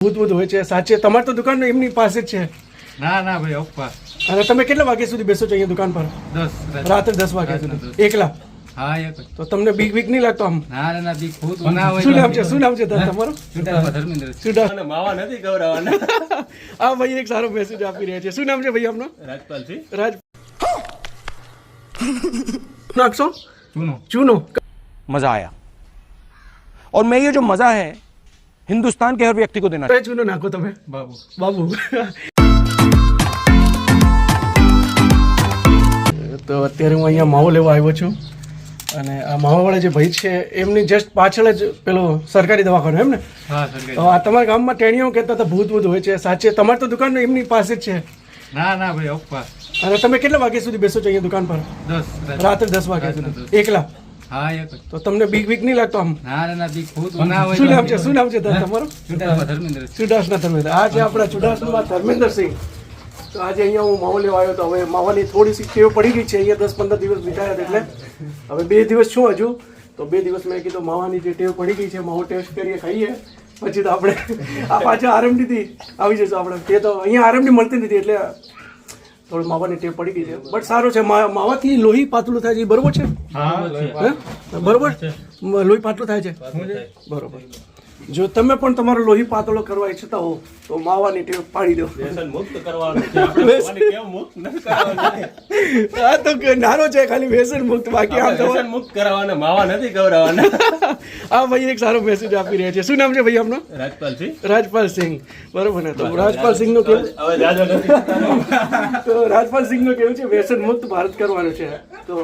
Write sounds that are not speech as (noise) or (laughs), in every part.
ભૂત ભૂત હોય છે સાચે તમારે તો દુકાન એમની પાસે જ છે ના ના ભાઈ ઉપવાસ અને તમે કેટલા વાગ્યા સુધી બેસો છો અહીંયા દુકાન પર દસ રાત્રે દસ વાગ્યા રાતના સુધી એકલા હા એક જ. તો તમને બીક બીક નહીં લાગતો આમ ના ના ના બીક ભૂત ના હોય શું નામ છે શું નામ છે તાર- તમારું ચૂંટાયેલા ધર્મેન્દ્ર સુડા અને માવા નથી ગૌરવાના (laughs) આ ભાઈ એક સારો મેસેજ આપી રહ્યા છે શું નામ છે ભાઈ આપનો રાજપાલજી રાજ નાખશો ચૂનો ચૂનો मज़ा आया और मैं ये जो मज़ा है हिंदुस्तान के हर व्यक्ति को देना કઈ ચૂનો નાખો તમે બાબુ બાબુ તો અત્યારે હું અહીંયા માવો લેવા આવ્યો છું અને આ માવાવાળા જે ભાઈ છે એમની જસ્ટ પાછળ જ પેલો સરકારી દવાખાનો એમ ને હા તો સરકારી આ તમારા ગામમાં ટેણીઓ કહેતા હતા ભૂત ભૂત હોય છે સાચે તમારે તો દુકાન એમની પાસે જ છે ના ના ભાઈ ઉપવાસ અને તમે કેટલા વાગ્યા સુધી બેસો છો અહીંયા દુકાન પર દસ રાત્રે દસ વાગ્યા રાતના સુધી એકલા હા એક તો. તમને બીક બીક નહીં લાગતો આમ? ના ના ના બીક ભૂત ના હોય શું નામ છે? શું નામ છે તમારું? ધર્મેન્દ્ર ચુડાસના ધર્મેન્દ્ર. આ છે આપણા ચુડાસના ધર્મેન્દ્રસિંહ. તો આજે અહીંયા હું માવો લેવા આવ્યો તો હવે માવાની થોડી સી ટેવ પડી ગઈ છે. અહીંયા દસ પંદર દિવસ હતા એટલે. હવે બે દિવસ છું હજુ. તો બે દિવસ મેં કીધું માવાની જે ટેવ પડી ગઈ છે માવો ટેસ્ટ કરીએ ખાઈએ. પછી તો આપણે આ પાછા આરએમડીથી આવી જશું આપણે. તે તો અહીંયા આરએમડી મળતી નથી એટલે થોડું માવાની ટેવ પડી ગઈ છે. બટ સારું છે માવાથી લોહી પાતળું થાય છે એ બરોબર છે? બરોબર? લોહી પાતળું થાય છે? બરોબર. જો તમે પણ તમારો લોહી પાતળો કરવા ઈચ્છતા હો તો માવાની ટેવ પાડી દો. મુક્ત કરવાનું આ તો કે નાનો છે ખાલી વ્યસન મુક્ત બાકી આમ વ્યસન મુક્ત કરવાના માવા નથી ગૌરવાના આ ભાઈ એક સારો મેસેજ આપી રહ્યા છે. શું નામ છે ભાઈ આપનો? રાજપાલજી રાજપાલ સિંહ. બરોબર ને? તો રાજપાલ સિંહનું કેવું તો રાજપાલ સિંહનું કેવું છે? વ્યસન મુક્ત ભારત કરવાનું છે. તો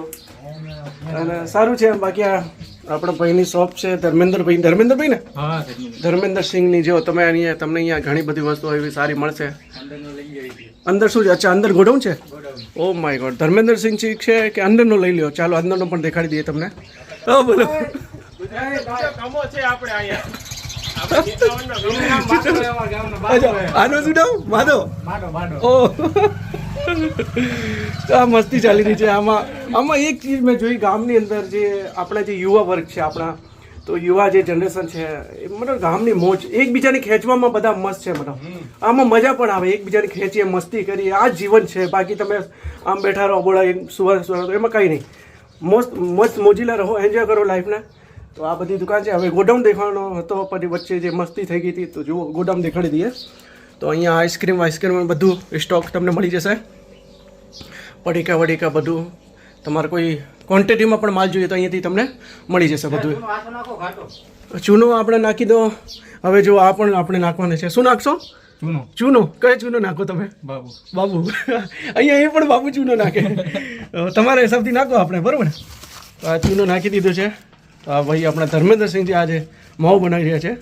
અને સારું છે બાકી આ આપણા ભાઈની શોપ છે ધર્મેન્દ્રભાઈ. ધર્મેન્દ્રભાઈ ને? હા ધર્મેન્દ્ર ધર્મેન્દ્ર સિંહની જો તમે અહીંયા તમને અહીંયા ઘણી બધી વસ્તુઓ એવી સારી મળશે. અંદર શું છે? અચ્છા અંદર ગોડાઉન છે? Oh my god. Dharmendra Singh ji છે કે અંદરનો લઈ લ્યો? ચાલો અંદરનો પણ દેખાડી દઈએ તમને. હા બોલો. (laughs) આનો શું નામ આ મસ્તી ચાલી રહી છે. આમાં આમાં એક ચીજ મેં જોઈ ગામની અંદર જે આપણા જે યુવા વર્ગ છે આપણા તો યુવા જે જનરેશન છે એ મતલબ ગામની મોજ એકબીજાને ખેંચવામાં બધા મસ્ત છે મતલબ. આમાં મજા પણ આવે એકબીજાને ખેંચીએ મસ્તી કરીએ. આ જીવન છે. બાકી તમે આમ બેઠા રહો બોલા સુવા સુવા એમાં કંઈ નહીં. મસ્ત મસ્ત મોજીલા રહો એન્જોય કરો લાઈફને તો આ બધી દુકાન છે. હવે ગોડાઉન દેખાડવાનો હતો પછી વચ્ચે જે મસ્તી થઈ ગઈ હતી તો જુઓ ગોડાઉન દેખાડી દઈએ. તો અહીંયા આઈસ્ક્રીમ આઈસ્ક્રીમ બધું સ્ટોક તમને મળી જશે. પડીકા વડીકા બધું. તમારે કોઈ ક્વોન્ટિટીમાં પણ માલ જોઈએ તો અહીંયાથી તમને મળી જશે બધું. ચૂનો આપણે નાખી દો. હવે જો આ પણ આપણે નાખવાનું છે. શું નાખશો? ચૂનો. ચૂનો. કયો ચૂનો નાખો તમે? બાબુ. બાબુ. અહીંયા એ પણ બાબુ ચૂનો નાખે. (laughs) તમારા હિસાબથી નાખો આપણે બરાબર આ ચૂનો નાખી દીધો છે. તો આ ભાઈ આપણા ધર્મેન્દ્રસિંહજી આજે માવો બનાવી રહ્યા છે.